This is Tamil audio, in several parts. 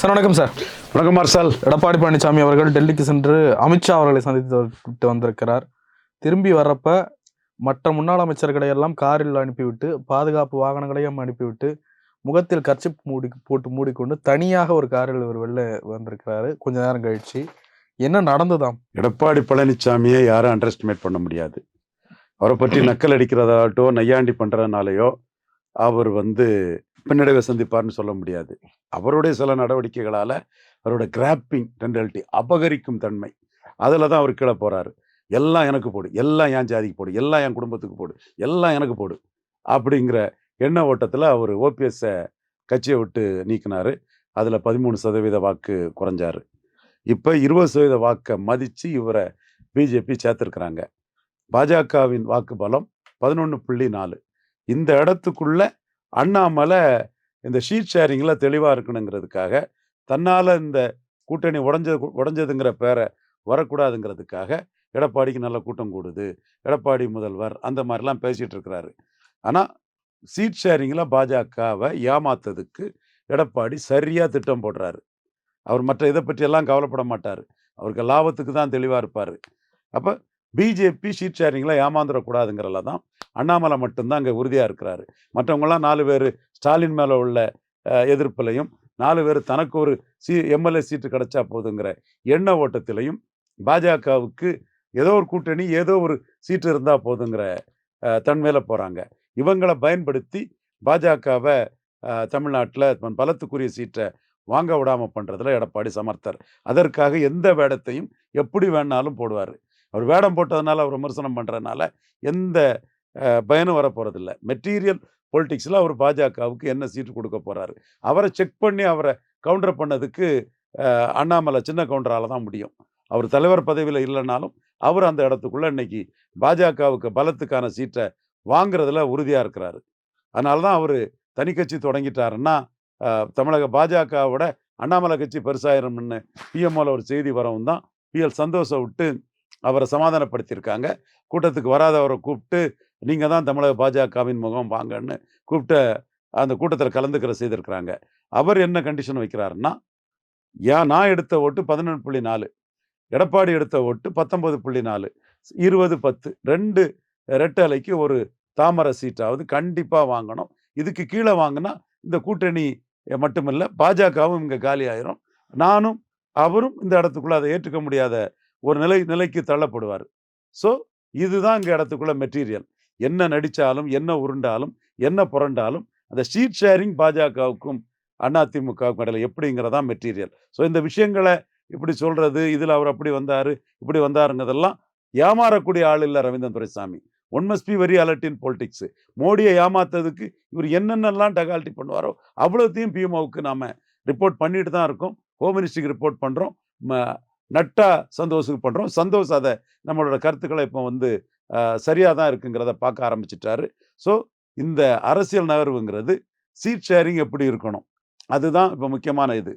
சார் வணக்கம் சார். வணக்கம் மார்சால். எடப்பாடி பழனிசாமி அவர்கள் டெல்லிக்கு சென்று அமித்ஷா அவர்களை சந்தித்து விட்டு வந்திருக்கிறார். திரும்பி வர்றப்ப மற்ற முன்னாள் அமைச்சர்களை எல்லாம் காரில் அனுப்பிவிட்டு பாதுகாப்பு வாகனங்களையும் அனுப்பிவிட்டு முகத்தில் கர்ச்சிப் மூடி போட்டு மூடிக்கொண்டு தனியாக ஒரு காரில் இவர் வெளில வந்திருக்கிறாரு. கொஞ்ச நேரம் கழிச்சு என்ன நடந்ததாம்? எடப்பாடி பழனிசாமியை யாரும் அண்டர் எஸ்டிமேட் பண்ண முடியாது. அவரை பற்றி நக்கல் அடிக்கிறதாகட்டோ நையாண்டி பண்றதுனாலயோ அவர் வந்து பின்னடைவை சந்திப்பார்னு சொல்ல முடியாது. அவருடைய சில நடவடிக்கைகளால் அவரோட கிராப்பிங் டென்டாலிட்டி அபகரிக்கும் தன்மை. அதில் தான் அவர் கீழே போகிறாரு எல்லாம் எனக்கு போடு எல்லாம் என் ஜாதிக்கு போடு எல்லாம் என் குடும்பத்துக்கு போடு எல்லாம் எனக்கு போடு அப்படிங்கிற எண்ண ஓட்டத்தில் அவர் ஓபிஎஸ்ஸை கட்சியை விட்டு நீக்கினாரு. அதில் பதிமூணு சதவீத வாக்கு குறைஞ்சாரு. இப்போ இருபது சதவீத வாக்கை மதித்து இவரை பிஜேபி சேர்த்துருக்குறாங்க. பாஜகவின் வாக்கு பலம் பதினொன்று புள்ளி நாலு. இந்த இடத்துக்குள்ளே அண்ணாமலை இந்த ஷீட் ஷேரிங்கில் தெளிவாக இருக்கணுங்கிறதுக்காக தன்னால் இந்த கூட்டணி உடஞ்சது உடஞ்சதுங்கிற பேரை வரக்கூடாதுங்கிறதுக்காக எடப்பாடிக்கு நல்ல கூட்டம் கூடுது எடப்பாடி முதல்வர் அந்த மாதிரிலாம் பேசிகிட்டு இருக்கிறாரு. ஆனால் சீட் ஷேரிங்கில் பாஜகவை ஏமாத்ததுக்கு எடப்பாடி சரியாக திட்டம் போடுறாரு. அவர் மற்ற இதை பற்றியெல்லாம் கவலைப்பட மாட்டார். அவருக்கு லாபத்துக்கு தான் தெளிவாக இருப்பார். அப்போ பிஜேபி ஷீட் ஷேரிங்கில் ஏமாந்துடக்கூடாதுங்கிறதுல தான் அண்ணாமலை மட்டும்தான் அங்கே உறுதியாக இருக்கிறாரு. மற்றவங்களாம் நாலு பேர் ஸ்டாலின் மேலே உள்ள எதிர்ப்புலையும் நாலு பேர் தனக்கு ஒரு சீ எம்எல்ஏ சீட்டு கிடைச்சா போதுங்கிற எண்ண ஓட்டத்திலையும் பாஜகவுக்கு ஏதோ ஒரு கூட்டணி ஏதோ ஒரு சீட்டு இருந்தால் போதுங்கிற தன்மையில் போகிறாங்க இவங்களை பயன்படுத்தி பாஜகவை தமிழ்நாட்டில் பலத்துக்குரிய சீட்டை வாங்க விடாமல் பண்ணுறதுல எடப்பாடி சமர்த்தர். அதற்காக எந்த வேடத்தையும் எப்படி வேணாலும் போடுவார். அவர் வேடம் போட்டதுனால அவர் விமர்சனம் பண்ணுறதுனால எந்த பயனும் வரப்போகிறதில்ல மெட்டீரியல் பொலிட்டிக்ஸில் அவர் பாஜகவுக்கு என்ன சீட்டு கொடுக்க போகிறாரு அவரை செக் பண்ணி அவரை கவுண்டர் பண்ணதுக்கு அண்ணாமலை சின்ன கவுண்டரால் தான் முடியும். அவர் தலைவர் பதவியில் இல்லைனாலும் அவர் அந்த இடத்துக்குள்ளே இன்னைக்கு பாஜகவுக்கு பலத்துக்கான சீட்டை வாங்குறதுல உறுதியாக இருக்கிறாரு. அதனால தான் அவர் தனி கட்சி தொடங்கிட்டாருன்னா தமிழக பாஜகவோட அண்ணாமலை கட்சி பெருசாயிரம்னு பிஎம்ஓவில் ஒரு செய்தி வரவும் தான் பிஎல் சந்தோஷை விட்டு அவரை சமாதானப்படுத்தியிருக்காங்க. கூட்டத்துக்கு வராதவரை கூப்பிட்டு நீங்கள் தான் தமிழக பாஜகவின் முகம் வாங்கன்னு கூப்பிட்ட அந்த கூட்டத்தில் கலந்துக்கிற செய்திருக்கிறாங்க. அவர் என்ன கண்டிஷன் வைக்கிறாருன்னா ஏன் நான் எடுத்த ஓட்டு பதினொன்று புள்ளி நாலு எடப்பாடி எடுத்த ஓட்டு பத்தொன்பது புள்ளி நாலு இருபது பத்து ரெண்டு ரெட்டலைக்கு ஒரு தாமரை சீட்டாவது கண்டிப்பாக வாங்கணும். இதுக்கு கீழே வாங்கினா இந்த கூட்டணி மட்டுமில்லை பாஜகவும் இங்கே காலி ஆயிரும். நானும் அவரும் இந்த இடத்துக்குள்ளே அதை ஏற்றுக்க முடியாத ஒரு நிலை நிலைக்கு தள்ளப்படுவார். ஸோ இதுதான் இங்கே இடத்துக்குள்ள மெட்டீரியல் என்ன நடித்தாலும் என்ன உருண்டாலும் என்ன புரண்டாலும் அந்த ஷீட் ஷேரிங் பாஜகவுக்கும் அதிமுகவுக்கும் இடையில எப்படிங்கிறதான் மெட்டீரியல் ஸோ இந்த விஷயங்களை இப்படி சொல்கிறது இதில் அவர் அப்படி வந்தார் இப்படி வந்தாருங்கிறதெல்லாம் ஏமாறக்கூடிய ஆள் இல்லை Ravindran Duraisamy. One must be very alert in politics மோடியை ஏமாத்ததுக்கு இவர் என்னென்னலாம் டகால்ட்டி பண்ணுவாரோ அவ்வளோத்தையும் பிஎம்ஓவுக்கு நாம் ரிப்போர்ட் பண்ணிட்டு தான் இருக்கோம். ஹோம் மினிஸ்ட்ரிக்கு ரிப்போர்ட் பண்ணுறோம் நட்டா சந்தோஷுக்கு பண்ணுறோம் சந்தோஷ் அதை நம்மளோட கருத்துக்களை இப்போ வந்து சரியாக தான் இருக்குங்கிறத பார்க்க ஆரம்பிச்சிட்டாரு. ஸோ இந்த அரசியல் நகர்வுங்கிறது சீட் ஷேரிங் எப்படி இருக்கணும்? அதுதான் இப்போ முக்கியமான இது.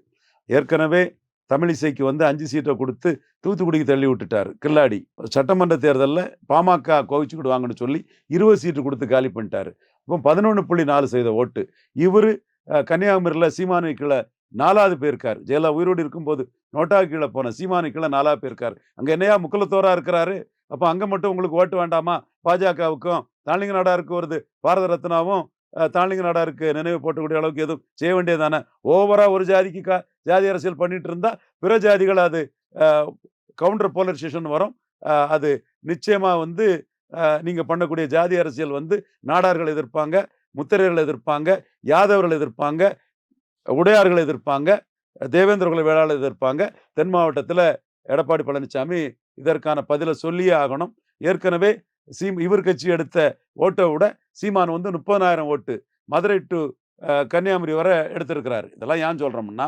ஏற்கனவே தமிழிசைக்கு வந்து அஞ்சு சீட்டை கொடுத்து தூத்துக்குடிக்கு தள்ளி விட்டுட்டாரு. கில்லாடி. சட்டமன்ற தேர்தலில் பாமக கோவிச்சுக்கிடுவாங்கன்னு சொல்லி இருபது சீட்டு கொடுத்து காலி பண்ணிட்டாரு. இப்போ பதினொன்று புள்ளி நாலு செய்த ஓட்டு. இவர் கன்னியாகுமரியில் சீமானு நாலாவது போயிருக்கார் ஜெயலலிதா உயிரோடு இருக்கும்போது நோட்டா கீழே போன சீமானு கீழே நாலாவது போயிருக்கார் அங்கே என்னையா முக்குலத்தோரா இருக்கிறாரு? அப்போ அங்கே மட்டும் உங்களுக்கு ஓட்டு வேண்டாமா? பாஜகவுக்கும் தாளிங்க நாடாருக்கு வருது. பாரத ரத்னாவும் அஹ், தாளிங்க நாடாருக்கு நினைவு போட்டக்கூடிய அளவுக்கு எதுவும் செய்ய வேண்டியதானே ஓவராக ஒரு ஜாதிக்கு கா ஜாதி அரசியல் பண்ணிட்டு இருந்தால் பிற ஜாதிகள் அது கவுண்டர் போலரைசேஷன் வரும். அது நிச்சயமாக வந்து நீங்கள் பண்ணக்கூடிய ஜாதி அரசியல் வந்து நாடார்கள் எதிர்ப்பாங்க முத்திரையர்கள் எதிர்ப்பாங்க யாதவர்கள் எதிர்ப்பாங்க உடையார்கள் எதிர்ப்பாங்க தேவேந்திர குல வேளாளர் எதிர்ப்பாங்க. தென் மாவட்டத்தில் எடப்பாடி பழனிசாமி இதற்கான பதிலை சொல்லியே ஆகணும். ஏற்கனவே சீம் இவர் கட்சி எடுத்த ஓட்டை விட சீமான் வந்து முப்பதாயிரம் ஓட்டு மதுரை டு கன்னியாகுமரி வரை எடுத்திருக்கிறாரு. இதெல்லாம் ஏன் சொல்கிறோம்னா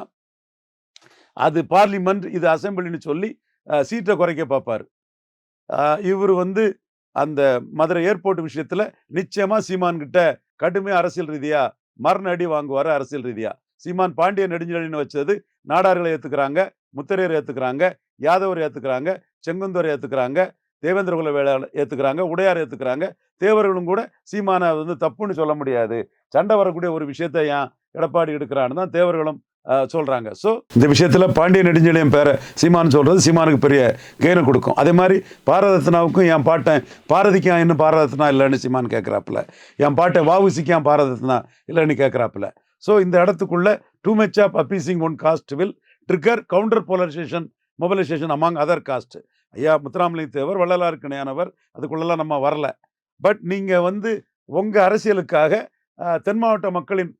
அது பார்லிமெண்ட் இது அசெம்பிளின்னு சொல்லி சீட்டை குறைக்க பார்ப்பார். இவர் வந்து அந்த மதுரை ஏர்போர்ட் விஷயத்தில் நிச்சயமாக சீமான்கிட்ட கடுமையாக அரசியல் ரீதியாக மரண அடி வாங்குவார் அரசியல் ரீதியாக சீமான் பாண்டிய நெடுஞ்செழியன் வச்சது நாடார்களை ஏற்றுக்கிறாங்க முத்திரையர் ஏத்துக்கிறாங்க யாதவர் ஏற்றுக்கிறாங்க செங்குந்தர் ஏற்றுக்கிறாங்க தேவேந்திரகுல வேளாளர் ஏத்துக்கிறாங்க உடையார் ஏத்துக்கிறாங்க தேவர்களும் கூட சீமானை வந்து தப்புன்னு சொல்ல முடியாது. சண்டை வரக்கூடிய ஒரு விஷயத்தை ஏன் எடப்பாடி எடுக்கிறான்னு தான் தேவர்களும் சொல்கிறாங்க ஸோ இந்த விஷயத்தில் பாண்டிய நெடுஞ்செழியன் பேரை சீமான் சொல்கிறது சீமானுக்கு பெரிய கெயினை கொடுக்கும். அதே மாதிரி பாரதத்னாவுக்கும் என் பாட்டேன் பாரதிக்கு இன்னும் பாரதத்னா இல்லைன்னு சீமான் கேட்குறாப்புல என் பாட்டை வாவுசிக்கு ஏன் பாரதத்னா இல்லைன்னு கேட்குறாப்புல ஸோ இந்த இடத்துக்குள்ள too much of appeasing one caste will trigger counter polarisation mobilisation among other caste ஐயா முத்துராமலிங்க தேவர் வள்ளலாருக்கு இணையானவர் அதுக்குள்ளெல்லாம் நம்ம வரல. பட் நீங்கள் வந்து உங்கள் அரசியலுக்காக தென் மாவட்ட மக்களின்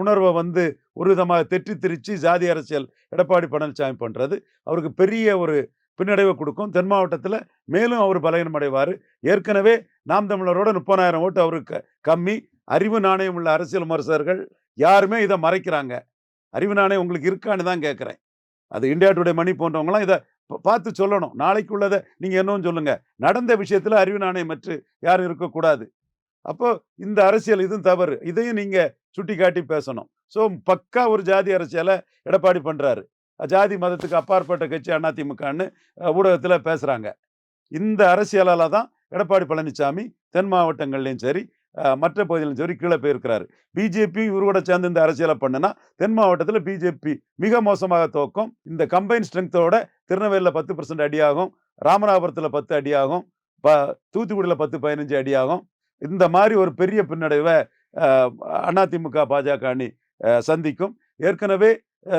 உணர்வை வந்து ஒரு விதமாக தெற்றி திரிச்சு ஜாதி அரசியல் எடப்பாடி பழனிசாமி பண்ணுறது அவருக்கு பெரிய ஒரு பின்னடைவை கொடுக்கும். தென் மாவட்டத்தில் மேலும் அவர் பலகீனம் அடைவார் ஏற்கனவே நாம் தமிழரோட முப்பதாயிரம் ஓட்டு அவருக்கு கம்மி. அறிவு நாணயம் உள்ள அரசியல் விமர்சகர்கள் யாருமே இதை மறைக்கிறாங்க. அறிவு நாணயம் உங்களுக்கு இருக்கான்னு தான் கேட்குறேன். அது இந்தியா டுடே மணி போன்றவங்களாம் இதை பார்த்து சொல்லணும். நாளைக்கு உள்ளதை நீங்கள் என்னன்னு சொல்லுங்கள் நடந்த விஷயத்தில் அறிவு நாணயம் மற்ற யாரும் இருக்கக்கூடாது. அப்போ இந்த அரசியல் இதுவும் தவறு. இதையும் நீங்கள் சுட்டி காட்டி பேசணும். ஸோ பக்கா ஒரு ஜாதி அரசியலை எடப்பாடி பண்ணுறாரு ஜாதி மதத்துக்கு அப்பாற்பட்ட கட்சி அதிமுகன்னு ஊடகத்தில் பேசுகிறாங்க இந்த அரசியலால் தான் எடப்பாடி பழனிசாமி தென் மாவட்டங்கள்லையும் சரி மற்ற பகுதியிலும் சரி கீழே போயிருக்கிறாரு. பிஜேபி இவரோட சேர்ந்து இந்த அரசியலை பண்ணுனா தென் மாவட்டத்தில் பிஜேபி மிக மோசமாக துவக்கும் இந்த கம்பைன் ஸ்ட்ரென்த்தோட திருநெல்வேலியில் பத்து பர்சன்ட் அடியாகும். ராமநாதபுரத்தில் பத்து அடியாகும். ப தூத்துக்குடியில் பத்து பதினஞ்சு அடியாகும். இந்த மாதிரி ஒரு பெரிய பின்னடைவை அதிமுக பாஜக அணி சந்திக்கும். ஏற்கனவே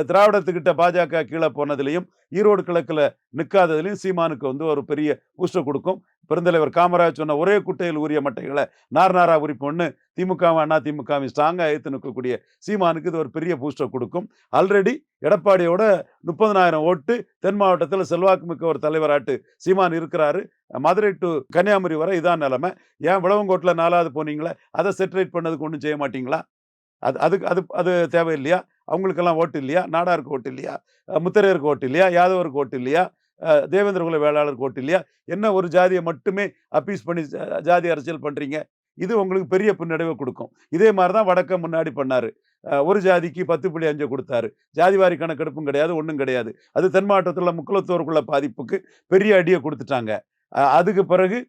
திராவிடத்துக்கிட்ட பாஜக கீழே போனதுலையும் ஈரோடு கிழக்கில் நிற்காததுலையும் சீமானுக்கு வந்து ஒரு பெரிய பூஸ்டர் கொடுக்கும். பெருந்தலைவர் காமராஜ் சொன்ன ஒரே குட்டையில் உரிய மட்டைகளை நார் நாரா உரிப்பொன்னு திமுகவும் அண்ணா திமுகவும் ஸ்ட்ராங்காக ஏற்று நிற்கக்கூடிய சீமானுக்கு இது ஒரு பெரிய பூஸ்டர் கொடுக்கும். ஆல்ரெடி எடப்பாடியோட முப்பதனாயிரம் ஓட்டு தென் மாவட்டத்தில் செல்வாக்கு மிக்க ஒரு தலைவராட்டு சீமான் இருக்கிறாரு. மதுரை டு கன்னியாகுமரி வரை இதான் நிலைமை. ஏன் விளவங்கோட்டில் நாலாவது போனீங்களே அதை செட்டரேட் பண்ணதுக்கு ஒன்றும் செய்ய மாட்டீங்களா? அது அதுக்கு அது அது தேவையில்லையா? அவங்களுக்கெல்லாம் ஓட்டு இல்லையா? நாடாருக்கு ஓட்டு இல்லையா? முத்தரையருக்கு ஓட்டு இல்லையா? யாதவருக்கு ஓட்டு இல்லையா? தேவேந்திரகுல வேளாளர் கோட்டு இல்லையா? என்ன ஒரு ஜாதியை மட்டுமே அப்பீஸ் பண்ணி ஜாதி அரசியல் பண்ணுறீங்க இது உங்களுக்கு பெரிய பின்னடைவை கொடுக்கும். இதே மாதிரி தான் வடக்க முன்னாடி பண்ணாரு. ஒரு ஜாதிக்கு பத்து புள்ளி அஞ்சு கொடுத்தாரு. ஜாதிவாரி கணக்கெடுப்பும் கிடையாது ஒன்றும் கிடையாது. அது தென் மாவட்டத்தில் முக்குலத்தோருக்குள்ள பாதிப்புக்கு பெரிய அடியை கொடுத்துட்டாங்க. அதுக்கு பிறகு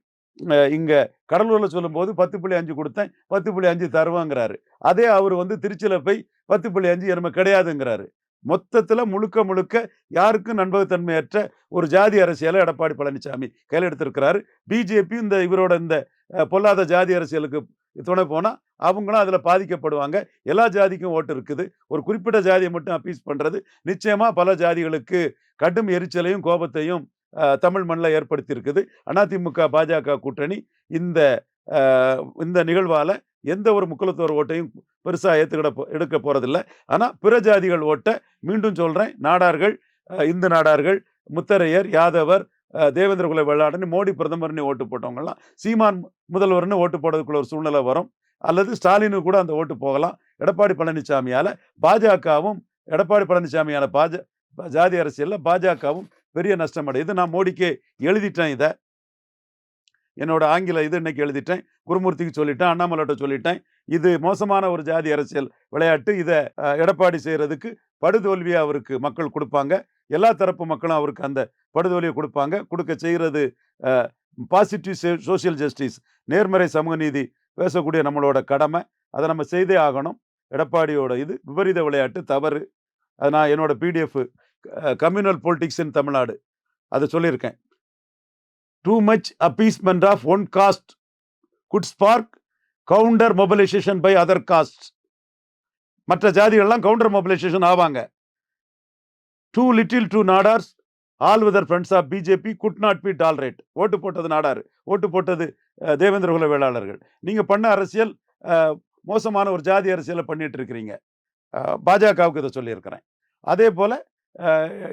இங்கே கடலூரில் சொல்லும்போது பத்து புள்ளி அஞ்சு கொடுத்தேன் பத்து புள்ளி அஞ்சு தருவாங்கிறாரு. அதே அவர் வந்து திருச்சியில் போய் பத்து புள்ளி அஞ்சு எனக்கு கிடையாதுங்கிறாரு. மொத்தத்தில் முழுக்க முழுக்க யாருக்கும் நண்பகத்தன்மையற்ற ஒரு ஜாதி அரசியலை எடப்பாடி பழனிசாமி கையில் எடுத்திருக்கிறாரு. பிஜேபி இந்த இவரோட இந்த பொல்லாத ஜாதி அரசியலுக்கு துணை போனால் அவங்களும் அதில் பாதிக்கப்படுவாங்க. எல்லா ஜாதிக்கும் ஓட்டு இருக்குது. ஒரு குறிப்பிட்ட ஜாதியை மட்டும் அப்பீஸ் பண்ணுறது நிச்சயமாக பல ஜாதிகளுக்கு கடும் எரிச்சலையும் கோபத்தையும் தமிழ் மண்ணில் ஏற்படுத்தியிருக்குது அதிமுக பாஜக கூட்டணி இந்த இந்த நிகழ்வால் எந்த ஒரு முக்குலத்தோர் ஓட்டையும் பெருசாக ஏற்றுக்கிட போ- எடுக்க போகிறதில்ல ஆனால் பிற ஜாதிகள் ஓட்டை மீண்டும் சொல்கிறேன் நாடார்கள் இந்து நாடார்கள் முத்தரையர் யாதவர் தேவேந்திர குல வெள்ளாடன்னு மோடி பிரதமர்னு ஓட்டு போட்டவங்கலாம் சீமான் முதல்வர்னு ஓட்டு போடுறதுக்குள்ள ஒரு சூழ்நிலை வரும். அல்லது ஸ்டாலினு கூட அந்த ஓட்டு போகலாம். எடப்பாடி பழனிசாமியால் பாஜகவும் எடப்பாடி பழனிசாமியால் பாஜ ஜாதி அரசியல்ல பாஜகவும் பெரிய நஷ்டம் அடையுது. நான் மோடிக்கே எழுதிட்டேன் இதை. என்னோட ஆங்கில இது இன்னைக்கு எழுதிட்டேன். குருமூர்த்திக்கு சொல்லிட்டேன் அண்ணாமலைட்ட சொல்லிட்டேன். இது மோசமான ஒரு ஜாதி அரசியல் விளையாட்டு. இதை எடப்பாடி செய்கிறதுக்கு படுதோல்வியை அவருக்கு மக்கள் கொடுப்பாங்க. எல்லா தரப்பு மக்களும் அவருக்கு அந்த படுதோல்வியை கொடுப்பாங்க. கொடுக்க செய்கிறது பாசிட்டிவ் சோஷியல் ஜஸ்டிஸ் நேர்மறை சமூக நீதி பேசக்கூடிய நம்மளோட கடமை. அதை நம்ம செய்தே ஆகணும். எடப்பாடியோட இது விபரீத விளையாட்டு தவறு. அது நான் என்னோட PDF communal politics in Tamil Nadu. அதை சொல்லியிருக்கேன். Too much appeasement of one caste could spark counter mobilisation by other caste மற்ற ஜாதிகள்லாம் கவுண்டர் மொபிலைசேஷன் ஆவாங்க. Too little to Nadars all whither friends of BJP could not be tolerate ஓட்டு போட்டது நாடார். ஓட்டு போட்டது தேவேந்திர குல வேளாளர்கள். நீங்கள் பண்ண அரசியல் மோசமான ஒரு ஜாதி அரசியலை பண்ணிட்டு இருக்கிறீங்க பாஜகவுக்கு இதை சொல்லியிருக்கிறேன். அதே போல்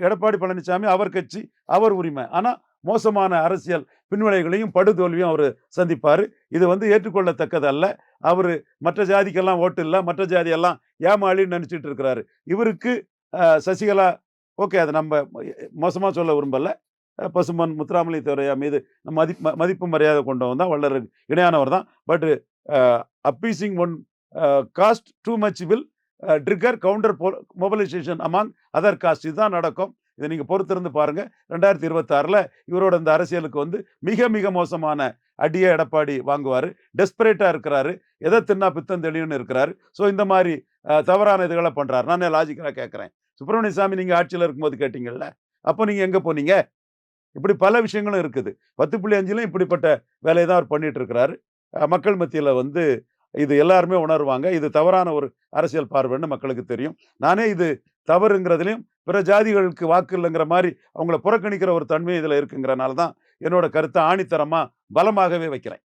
எடப்பாடி பழனிசாமி அவர் கட்சி அவர் உரிமை. ஆனால் மோசமான அரசியல் பின்விளைவுகளையும் படுதோல்வியும் அவர் சந்திப்பார். இது வந்து ஏற்றுக்கொள்ளத்தக்கதல்ல. அவர் மற்ற ஜாதிக்கெல்லாம் ஓட்டு இல்லை மற்ற ஜாதியெல்லாம் ஏமாளின்னு நினச்சிட்டு இருக்கிறாரு. இவருக்கு சசிகலா ஓகே அதை நம்ம மோசமாக சொல்ல விரும்பல. பசுமன் முத்துராமலை துறையா மீது நம்ம மதி ம- மதிப்பு மரியாதை கொண்டவன் தான் வல்லர் இணையானவர் தான். But appeasing one caste too much will trigger counter mobilisation among other caste. இதுதான் நடக்கும். இதை நீங்கள் பொறுத்திருந்து பாருங்கள் ரெண்டாயிரத்தி இருபத்தாறில் இவரோட இந்த அரசியலுக்கு வந்து மிக மிக மோசமான அடியை எடப்பாடி வாங்குவார். டெஸ்பரேட்டாக இருக்கிறாரு. எதை தின்னா பித்தம் தெளிவுன்னு இருக்கிறாரு. ஸோ இந்த மாதிரி தவறான இதுகளை பண்ணுறாரு நான் லாஜிக்கலாக கேட்குறேன்? சுப்பிரமணிய சாமி நீங்கள் ஆட்சியில் இருக்கும்போது கேட்டிங்கள்ல அப்போ நீங்கள் எங்கே போனீங்க? இப்படி பல விஷயங்களும் இருக்குது. பத்து புள்ளி அஞ்சுலையும் இப்படிப்பட்ட வேலையை தான் அவர் பண்ணிட்டு இருக்கிறாரு. மக்கள் மத்தியில் வந்து இது எல்லாருமே உணர்வாங்க. இது தவறான ஒரு அரசியல் பார்வைன்னு மக்களுக்கு தெரியும். நானே இது தவறுங்கிறதுலையும் பிற ஜாதிகளுக்கு வாக்கு இல்லைங்கிற மாதிரி அவங்கள புறக்கணிக்கிற ஒரு தன்மை இதில் இருக்குங்கிறனால தான் என்னோட கருத்தை ஆணித்தரமாக பலமாகவே வைக்கிறேன்.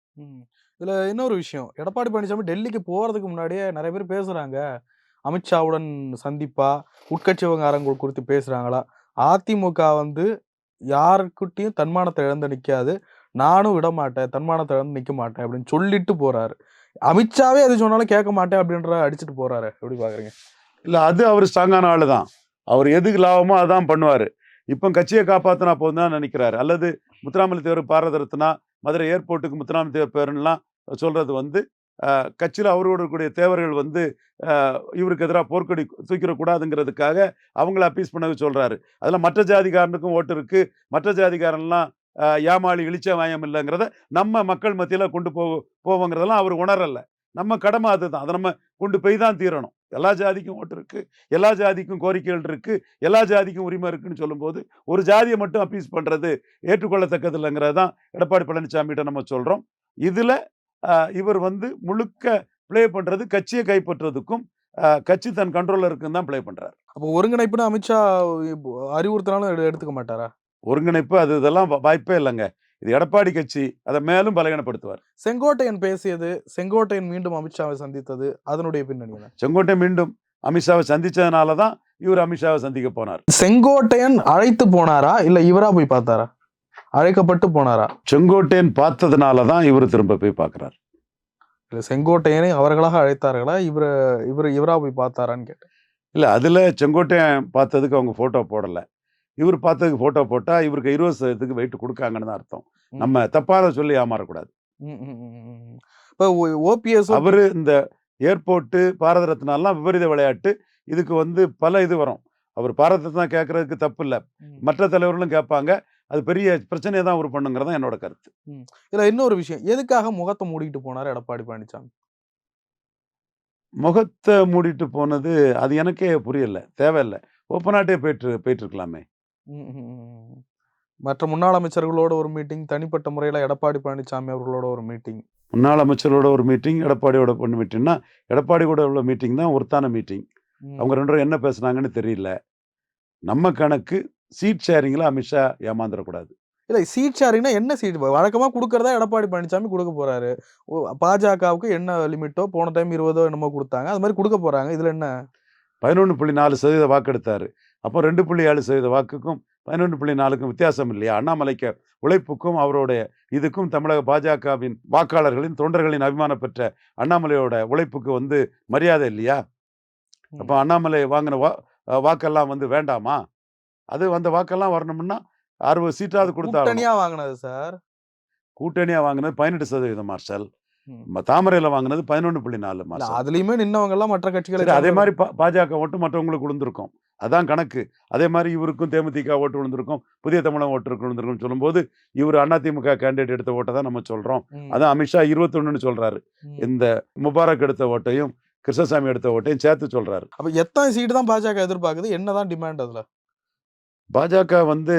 இதில் இன்னொரு விஷயம். எடப்பாடி பழனிசாமி டெல்லிக்கு போகிறதுக்கு முன்னாடியே நிறைய பேர் பேசுகிறாங்க அமித்ஷாவுடன் சந்திப்பா உட்கட்சி விவகாரங்கள் குறித்து பேசுகிறாங்களா அதிமுக வந்து யாருக்கிட்டையும் தன்மானத்தை இழந்து நிற்காது நானும் விட மாட்டேன் தன்மானத்தை இழந்து நிற்க மாட்டேன் அப்படின்னு சொல்லிட்டு போகிறாரு அமித்ஷாவே எது சொன்னாலும் கேட்க மாட்டேன் அப்படின்ற அடிச்சுட்டு போறாரு. எப்படி பாக்குறீங்க? இல்லை அது அவர் ஸ்ட்ராங்கான ஆளு தான். அவர் எதுக்கு லாபமோ அதான் பண்ணுவார். இப்போ கட்சியை காப்பாற்றினா போதும் தான் நினைக்கிறாரு. அல்லது முத்துராமலிங்க தேவர் பாரத ரத்னா மதுரை ஏர்போர்ட்டுக்கு முத்துராமலிங்க தேவர் பேருன்னெலாம் சொல்றது வந்து கட்சியில் அவரோட கூடிய தேவர்கள் வந்து இவருக்கு எதிராக போர்க்கொடி தூக்கிடக்கூடாதுங்கிறதுக்காக அவங்கள அப்பீஸ் பண்ண சொல்கிறாரு அதில் மற்ற ஜாதிகாரனுக்கும் ஓட்டு இருக்குது மற்ற ஜாதிகாரன்லாம் ஏமாளி இழிச்ச வாயம் இல்லைங்கிறத நம்ம மக்கள் மத்தியில் கொண்டு போ போவோங்கிறதெல்லாம் அவர் உணரலை. நம்ம கடமை அதுதான். அதை நம்ம கொண்டு போய் தான் தீரணும். எல்லா ஜாதிக்கும் ஓட்டு இருக்கு எல்லா ஜாதிக்கும் கோரிக்கைகள் இருக்கு எல்லா ஜாதிக்கும் உரிமை இருக்குன்னு சொல்லும்போது ஒரு ஜாதியை மட்டும் அப்பீஸ் பண்ணுறது ஏற்றுக்கொள்ளத்தக்கது இல்லைங்கிறது தான் எடப்பாடி பழனிசாமிகிட்ட நம்ம சொல்கிறோம் இதில் இவர் வந்து முழுக்க ப்ளே பண்ணுறது கட்சியை கைப்பற்றுறதுக்கும் கட்சி தன் கண்ட்ரோல்ல இருக்குன்னு தான் ப்ளே பண்ணுறாரு அப்போ ஒருங்கிணைப்புன்னு அமித்ஷா இப்போ அறிவுறுத்தினாலும் எடு- எடுத்துக்க மாட்டாரா? ஒருங்கிணைப்பு அது இதெல்லாம் வாய்ப்பே இல்லைங்க. இது எடப்பாடி கட்சி அதை மேலும் பலகீனப்படுத்துவார். செங்கோட்டையன் பேசியது செங்கோட்டையன் மீண்டும் அமித்ஷாவை சந்தித்தது அதனுடைய பின்னணி என்ன? செங்கோட்டை மீண்டும் அமித்ஷாவை சந்திச்சதுனால தான் இவர் அமித்ஷாவை சந்திக்க போனார். செங்கோட்டையன் அழைத்து போனாரா? இல்ல இவரா போய் பார்த்தாரா? அழைக்கப்பட்டு போனாரா? செங்கோட்டையன் பார்த்ததுனால தான் இவர் திரும்ப போய் பார்க்குறாரு. இல்ல செங்கோட்டையனை அவர்களாக அழைத்தார்களா? இவர இவர் இவரா போய் பார்த்தாரான்னு கேட்டேன். இல்லை அதில் செங்கோட்டையன் பார்த்ததுக்கு அவங்க ஃபோட்டோ போடலை. இவர் பார்த்ததுக்கு ஃபோட்டோ போட்டால் இவருக்கு இருபது சதவீதத்துக்கு வெயிட் கொடுக்காங்கன்னு தான் அர்த்தம். நம்ம தப்பாக சொல்லி ஏமாறக்கூடாது. இப்ப ஓபிஎஸ் அவர் இந்த ஏர்போர்ட்டு பாரத ரத்னாலாம் விபரீத விளையாட்டு இதுக்கு வந்து பல இது வரும். அவர் பாரத ரத்னா கேட்கறதுக்கு தப்பு இல்லை. மற்ற தலைவர்களும் கேட்பாங்க அது பெரிய பிரச்சனையை தான் அவர் பண்ணுங்கிறது என்னோட கருத்து. இதுல இன்னொரு விஷயம். எதுக்காக முகத்தை மூடிட்டு போனாரு எடப்பாடி பழனிசாமி முகத்தை மூடிட்டு போனது அது எனக்கே புரியல. தேவையில்லை. ஓப்பனாட்டே போயிட்டு போயிட்டு இருக்கலாமே. ம், ம், ம், மற்ற முன்னாள் அமைச்சர்களோட ஒரு மீட்டிங் தனிப்பட்ட முறையில எடப்பாடி பழனிசாமி அவர்களோட ஒரு மீட்டிங் முன்னாள் அமைச்சரோட ஒரு மீட்டிங் எடப்பாடியோட ஒன்று மீட்டிங்னா எடப்பாடி கூட உள்ள மீட்டிங் தான் ஒருத்தான மீட்டிங் அவங்க ரெண்டு பேரும் என்ன பேசுனாங்கன்னு தெரியல நம்ம கணக்கு சீட் ஷேரிங்கில் அமித்ஷா ஏமாந்துடக்கூடாது இல்லை சீட் ஷேரிங்னா என்ன சீட் வழக்கமா கொடுக்கறதா எடப்பாடி பழனிசாமி கொடுக்க போறாரு பாஜகவுக்கு என்ன லிமிட்டோ போன டைம் இருபதோ என்னமோ கொடுத்தாங்க அது மாதிரி கொடுக்க போறாங்க இதுல என்ன பதினொன்று புள்ளி நாலு சதவீத வாக்கெடுத்தார் அப்போ ரெண்டு புள்ளி ஏழு சதவீத வாக்குக்கும் பதினொன்று புள்ளி நாலுக்கும் வித்தியாசம் இல்லையா? அண்ணாமலைக்கு உழைப்புக்கும் அவருடைய இதுக்கும் தமிழக பாஜகவின் வாக்காளர்களின் தொண்டர்களின் அபிமானம் பெற்ற அண்ணாமலையோட உழைப்புக்கு வந்து மரியாதை இல்லையா? அப்போ அண்ணாமலை வாங்கின வா வாக்கெல்லாம் வந்து வேண்டாமா? அது அந்த வாக்கெல்லாம் வரணும்னா அறுபது சீட்டாவது கொடுத்தாங்க கூட்டணியா வாங்கினது சார்? கூட்டணியாக வாங்கினது பதினெட்டு சதவீதம் மார்ஷல். தாமரையில் வாங்கினது பதினொன்று புள்ளி நாலு மார்ஷல். அதுலயுமே நின்னவங்க எல்லாம் மற்ற கட்சிகளை அதே. மாதிரி பா- பாஜக ஓட்டு மற்றவங்களுக்கு விழுந்திருக்கும் அதான் கணக்கு. அதே மாதிரி இவருக்கும் தேமுதிக ஓட்டு விழுந்திருக்கும் புதிய தமிழகம் ஓட்டு விழுந்திருக்கும் சொல்லும்போது இவர் அதிமுக கேண்டிடேட் எடுத்த ஓட்டை தான் நம்ம சொல்றோம். ம், அதான் அமித்ஷா இருபத்தொன்னுன்னு சொல்றாரு. ம். இந்த முபாரக் எடுத்த ஓட்டையும் கிருஷ்ணசாமி எடுத்த ஓட்டையும் சேர்த்து சொல்றாரு. அப்ப எத்தனை சீட்டு தான் பாஜக எதிர்பார்க்குது? என்னதான் டிமாண்ட் அதுல? பாஜக வந்து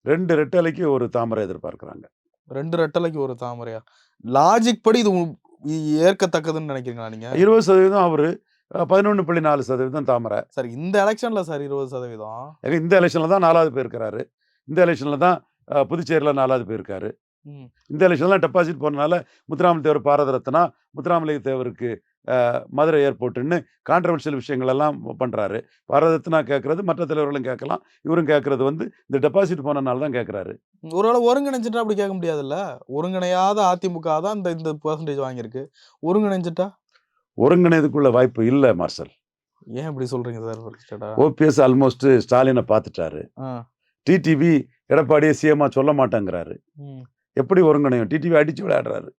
ரெண்டு ரெட்டலைக்கு ஒரு தாமரை எதிர்பார்க்கறாங்க. ரெண்டு ரெட்டலைக்கு ஒரு தாமரையா? லாஜிக் படி இது ஏற்கத்தக்கதுன்னு நினைக்கிறீங்களா நீங்க? இருபது சதவீதம் அவரு பதினொன்று புள்ளி நாலு சதவீதம் தாமரை. சார் இந்த எலெக்ஷன்ல சார் இருபது சதவீதம். ஏங்க, இந்த எலெக்ஷன்ல தான் நாலாவது போயிருக்கிறாரு இந்த எலெக்ஷன்ல தான் புதுச்சேரியில நாலாவது போயிருக்காரு. இந்த எலெக்ஷன்லாம் டெபாசிட் போனனால முத்துராமலிங்க தேவர் பாரத ரத்னா முத்துராமலிங்க தேவருக்கு மதுரை ஏர்போர்ட்டுன்னு கான்ட்ரவர்ஷியல் விஷயங்கள் எல்லாம் பண்றாரு. பாரத ரத்னா கேட்கறது மற்ற தலைவர்களும் கேட்கலாம். இவரும் கேட்கறது வந்து இந்த டெபாசிட் போனனால தான் கேட்கறாரு ஒருவேளை ஒருங்கிணைஞ்சிட்டா அப்படி கேட்க முடியாதுல்ல? ஒருங்கிணையாத அதிமுக தான் இந்த இந்த பெர்சன்டேஜ் வாங்கியிருக்கு. ஒருங்கிணைஞ்சிட்டா? ஒருங்கிணைதுக்குள்ள வாய்ப்பு இல்லை மார்ஷல். ஏன் இப்படி சொல்றீங்க சார் ஓபிஎஸ் ஆல்மோஸ்ட் ஸ்டாலினை பார்த்துட்டாரு. டிடிவி எடப்பாடியை சிஎம்மா சொல்ல மாட்டேங்கிறாரு. எப்படி ஒருங்கிணையும்? டிடிவி அடிச்சு விளையாடுறாரு.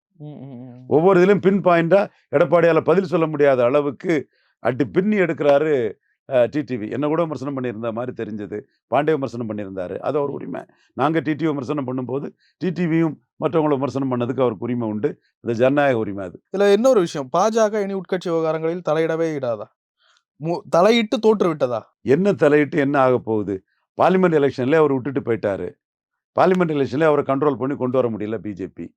ஒவ்வொரு இதுலயும் பின் பாயிண்டா எடப்பாடியால பதில் சொல்ல முடியாத அளவுக்கு அடி பின்னி எடுக்கிறாரு டிடிவி என்ன கூட விமர்சனம் பண்ணியிருந்த மாதிரி தெரிஞ்சது. பாண்டே விமர்சனம் பண்ணியிருந்தாரு. அது அவர் உரிமை. நாங்க டிடிவி விமர்சனம் பண்ணும்போது டிடிவியும் மற்றவங்களை விமர்சனம் பண்ணதுக்கு அவருக்கு உரிமை உண்டு. அது ஜனநாயக உரிமை அது. இதுல இன்னொரு விஷயம். பாஜக இனி உட்கட்சி விவகாரங்களில் தலையிடவே இடாதா? மு- தலையிட்டு தோற்று விட்டதா? என்ன தலையிட்டு என்ன ஆக போகுது? பார்லிமெண்ட் எலெக்ஷன்ல அவர் விட்டுட்டு போயிட்டாரு. பார்லிமெண்ட் எலெக்ஷன்ல அவரை கண்ட்ரோல் பண்ணி கொண்டு வர முடியல பிஜேபி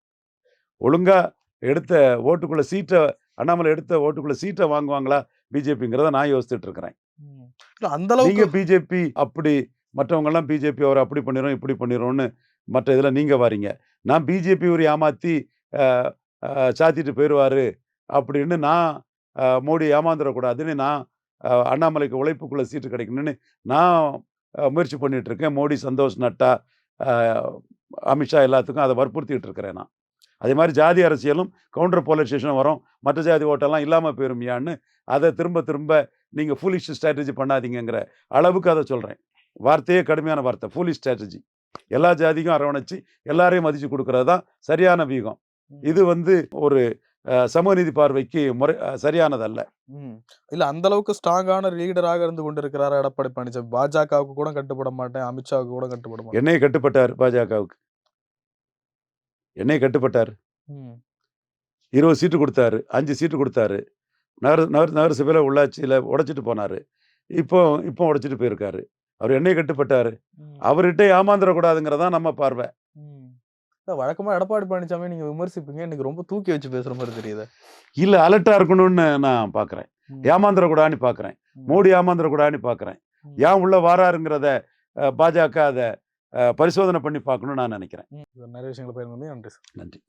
ஒழுங்கா எடுத்த ஓட்டுக்குள்ள சீட்டை அண்ணாமலை எடுத்த ஓட்டுக்குள்ள சீட்டை வாங்குவாங்களா பிஜேபிங்கிறத நான் யோசிச்சுட்டு இருக்கிறேன். இல்ல அந்த நீங்க அளவுக்கு பிஜேபி அப்படி மற்றவங்க எல்லாம் பிஜேபி அவர் அப்படி பண்ணிரும் இப்படி பண்ணிரும்னு மற்ற இதில் நீங்க வாரீங்க. நான் பிஜேபி ஒரு ஏமாத்தி அஹ், அஹ், சாத்திட்டு போயிடுவாரு அப்படின்னு நான் அஹ், மோடி ஏமாந்துடக்கூடாதுன்னு நான் அஹ், அண்ணாமலைக்கு உழைப்புக்குள்ள சீட்டு கிடைக்கணும்னு நான் அஹ், முயற்சி பண்ணிட்டு இருக்கேன் மோடி சந்தோஷ் நட்டா அஹ், அமித்ஷா எல்லாத்துக்கும் அதை வற்புறுத்திட்டு இருக்கிறேன் நான். அதே மாதிரி ஜாதி அரசியலும் கவுண்டர் போலரைசேஷன் வரும். மற்ற ஜாதி ஓட்டெல்லாம் இல்லாமல் போயிருமியான்னு அதை திரும்ப திரும்ப நீங்கள் ஃபூலிஷ் ஸ்ட்ராட்டஜி பண்ணாதீங்கங்கிற அளவுக்கு அதை சொல்கிறேன் வார்த்தையே கடுமையான வார்த்தை. ஃபூலிஷ் ஸ்ட்ராட்டஜி எல்லா ஜாதிக்கும் அரவணைச்சு எல்லாரையும் மதிச்சு கொடுக்கறது தான் சரியான வியூகம். இது வந்து ஒரு அஹ், சமூக நீதி பார்வைக்கு முறை சரியானதல்ல. இல்ல அந்த அளவுக்கு ஸ்ட்ராங்கான லீடராக இருந்து கொண்டிருக்கிறார் எடப்பாடி பழனிசாமி? பாஜகவுக்கு கூட கட்டுப்பட மாட்டேன். அமித்ஷாவுக்கு கூட கட்டுப்பட மாட்டேன். என்னைய கட்டுப்பட்டார் பாஜகவுக்கு. என்னைய கட்டுப்பட்டார். இருபது சீட்டு கொடுத்தாரு அஞ்சு சீட்டு கொடுத்தாரு. நகர நகர நகரசபையில் உள்ளாட்சியில் உடைச்சிட்டு போனார் இப்போ இப்போ உடைச்சிட்டு போயிருக்காரு அவர் என்னைய கட்டுப்பட்டாரு. அவர்கிட்ட ஏமாந்துடக்கூடாதுங்கிறதான் நம்ம பார்வை ம். இல்ல, வழக்கமா எடப்பாடி பழனிசாமி நீங்க விமர்சிப்பீங்க இன்னைக்கு ரொம்ப தூக்கி வச்சு பேசுற மாதிரி தெரியுது இல்லை அலர்ட்டாக இருக்கணும்னு நான் பார்க்குறேன். ஏமாந்துடக்கூடாதுன்னு பார்க்குறேன். மோடி ஏமாந்துடக்கூடாதுன்னு பார்க்குறேன். ஏன் உள்ள வாராருங்கிறத பாஜக அதை பரிசோதனை பண்ணி பார்க்கணும்னு நான் நினைக்கிறேன். நிறைய விஷயங்களை பகிர்ந்து நன்றி சார் நன்றி